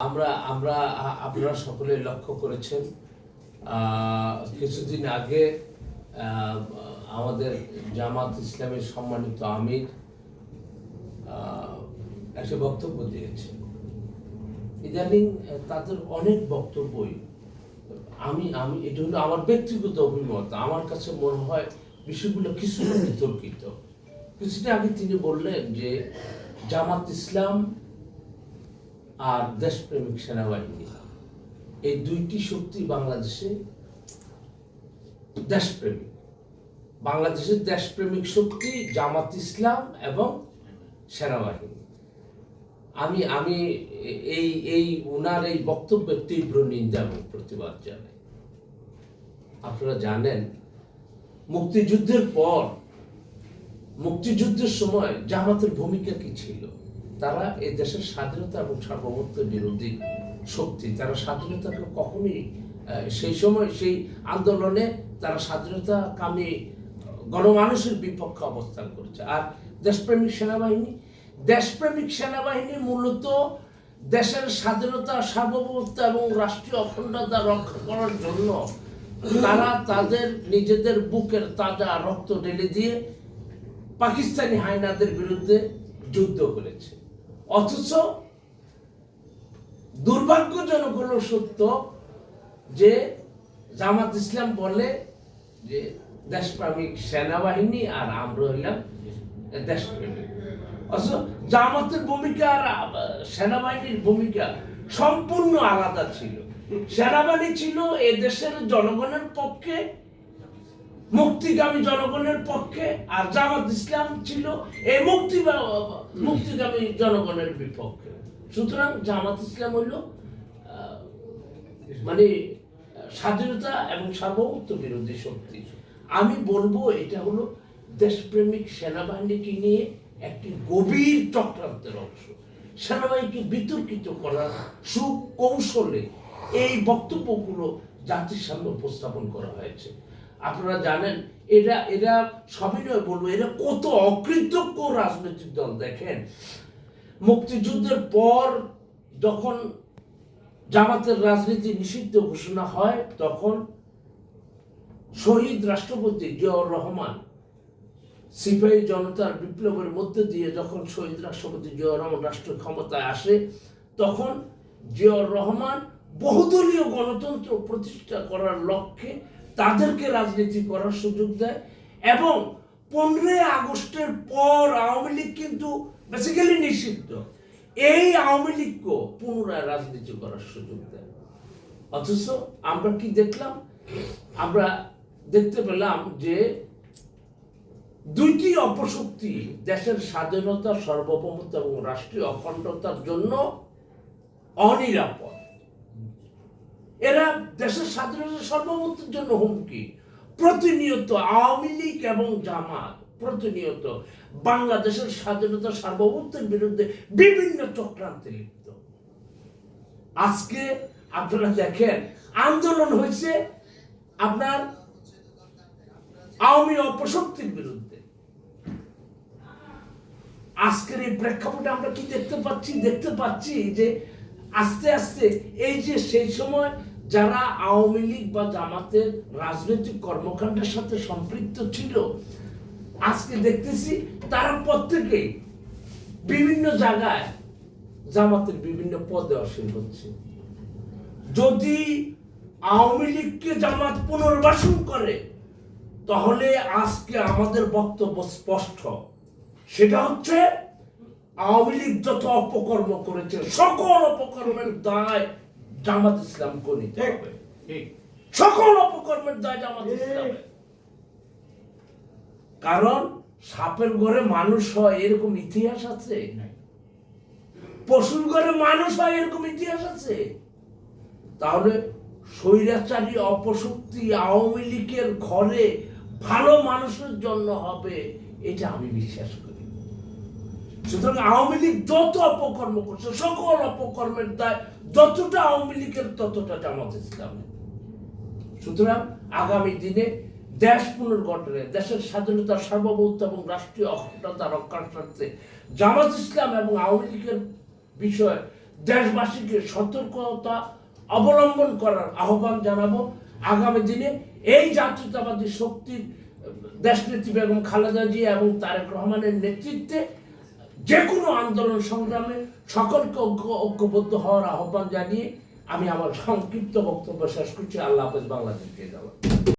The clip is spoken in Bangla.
আমরা আমরা আপনারা সকলে লক্ষ্য করেছেন কিছুদিন আগে আমাদের জামাত ইসলামের সম্মানিত আমির একটা বক্তব্য দিয়েছে ইদানিং তাদের অনেক বক্তব্যই, আমি আমি, এটা হলো আমার ব্যক্তিগত অভিমত, আমার কাছে মনে হয় বিষয়গুলো কিছুটা বিতর্কিত। কিছুটা আগে তিনি বললেন যে, জামাত ইসলাম আর দেশপ্রেমিক সেনাবাহিনী। এই দুইটি শক্তি বাংলাদেশে দেশপ্রেমিক। বাংলাদেশের দেশপ্রেমিক শক্তি জামাত ইসলাম এবং সেনাবাহিনী। আমি আমি এই এই ওনার এই বক্তব্যের তীব্র নিন্দা এবং প্রতিবাদ জানাই। আপনারা জানেন, মুক্তিযুদ্ধের পর, মুক্তিযুদ্ধের সময় জামাতের ভূমিকা কি ছিল? তারা এই দেশের স্বাধীনতা এবং সার্বভৌমত্বের বিরোধী শক্তি, তারা স্বাধীনতাকে কখনোই সেই সময় সেই আন্দোলনে তারা স্বাধীনতা কামী গণমানুষের বিপক্ষে অবস্থান করেছে। আর দেশপ্রেমিক সেনাবাহিনী দেশপ্রেমিক সেনাবাহিনী মূলত দেশের স্বাধীনতা, সার্বভৌমত্ব এবং রাষ্ট্রীয় অখণ্ডতা রক্ষা করার জন্য তারা তাদের নিজেদের বুকের তাজা রক্ত ঢেলে দিয়ে পাকিস্তানি হায়নাদের বিরুদ্ধে যুদ্ধ করেছে। অথচ দুর্ভাগ্যজনক হলো সত্য যে জামাত ইসলাম বলে যে দেশপ্রেমিক সেনাবাহিনী আর আমরা হইলাম দেশপ্রেমিক। অথচ জামাতের ভূমিকা আর সেনাবাহিনীর ভূমিকা সম্পূর্ণ আলাদা ছিল। সেনাবাহিনী ছিল এ দেশের জনগণের পক্ষে মুক্তিগামী জনগণের পক্ষে আর জামাত ইসলাম ছিল এই মুক্তি মুক্তিগামী জনগণের বিপক্ষে। সুতরাং জামাত ইসলাম হইল মানে স্বাধীনতা এবং সার্বভৌমত্ব বিরোধী শক্তি। আমি বলব এটা হলো দেশপ্রেমিক সেনাবাহিনীকে নিয়ে একটি গভীর চক্রান্তের অংশ। সেনাবাহিনীকে বিতর্কিত করার সুকৌশলে এই বক্তব্যগুলো জাতির সামনে উপস্থাপন করা হয়েছে। আপনারা জানেন, এরা এরা সবিনয় বলব, এরা কত অকৃতজ্ঞ রাজনৈতিক দল, দেখেন। মুক্তিযুদ্ধের পর যখন জামাতের রাজনীতি নিষিদ্ধ ঘোষণা হয়, তখন শহীদ রাষ্ট্রপতি জিয়াউর রহমান সিপাহী জনতার বিপ্লবের মধ্যে দিয়ে যখন শহীদ রাষ্ট্রপতি জিয়াউর রহমান রাষ্ট্র ক্ষমতায় আসে, তখন জিয়াউর রহমান বহুদলীয় গণতন্ত্র প্রতিষ্ঠা করার লক্ষ্যে তাদেরকে রাজনীতি করার সুযোগ দেয়। এবং পনেরোই আগস্টের পর আওয়ামী লীগ কিন্তু বেসিক্যালি নিষিদ্ধ। এই আওয়ামী লীগকে পুনরায় রাজনীতি করার সুযোগ দেয়। অথচ আমরা কি দেখলাম? আমরা দেখতে পেলাম যে দুইটি অপশক্তি দেশের স্বাধীনতা, সার্বভৌমত্ব এবং রাষ্ট্রীয় অখণ্ডতার জন্য অনিরাপদ। এরা দেশের স্বাধীনতা সার্বভৌমত্বের জন্য হুমকি। প্রতিনিয়ত আওয়ামী লীগ এবং জামাত প্রতিনিয়ত বাংলাদেশের স্বাধীনতা সার্বভৌমত্বের বিরুদ্ধে বিভিন্ন চক্রান্তে লিপ্ত। আজকে আপনারা দেখেন, আন্দোলন হয়েছে আপনার আওয়ামী অপশক্তির বিরুদ্ধে। আজকের এই প্রেক্ষাপটে আমরা কি দেখতে পাচ্ছি? দেখতে পাচ্ছি যে আস্তে আস্তে এই যে সেই সময় যারা আওয়ামী লীগ বা জামাতের রাজনৈতিক কর্মকাণ্ডের সাথে সম্পৃক্ত ছিল, আজকে দেখতেছি তারা প্রত্যেকেই বিভিন্ন জায়গায় জামাতের বিভিন্ন পদে অসীন হচ্ছে। যদি আওয়ামী লীগকে জামাত পুনর্বাসন করে, তাহলে আজকে আমাদের বক্তব্য স্পষ্ট। সেটা হচ্ছে, আওয়ামী লীগ যত অপকর্ম করেছে, সকল অপকর্মের দায় জামাত ইসলাম নিতে হবে। সকল অপকর্মের দায় জামাত ইসলামের। কারণ সাপের ঘরে মানুষ হয় এরকম ইতিহাস আছে? পশুর ঘরে মানুষ হয় এরকম ইতিহাস আছে? তাহলে স্বৈরাচারী অপশক্তি আওয়ামী লীগের ঘরে ভালো মানুষের জন্য হবে এটা আমি বিশ্বাস করি। সুতরাং আওয়ামী লীগ যত অপকর্ম করছে, সকল অপকর্মের দায়, যতটা আওয়ামী লীগের, ততটা জামাত ইসলামের। সুতরাং আগামী দিনে দেশ পুনর্গঠনে, দেশের স্বাধীনতা সার্বভৌমত্ব এবং রাষ্ট্রীয় অখণ্ডতা রক্ষার স্বার্থে জামাত ইসলাম এবং আওয়ামী লীগের বিষয়ে দেশবাসীকে সতর্কতা অবলম্বন করার আহ্বান জানাব। আগামী দিনে এই জাতীয়তাবাদী শক্তির দেশনেত্রী বেগম খালেদা জিয়া এবং তারেক রহমানের নেতৃত্বে যে কোনো আন্দোলন সংগ্রামে সকলকে ঐক্য, ঐক্যবদ্ধ হওয়ার আহ্বান জানিয়ে আমি আমার সংক্ষিপ্ত বক্তব্য শেষ করছি। আল্লাহ হাফেজ বাংলাদেশকে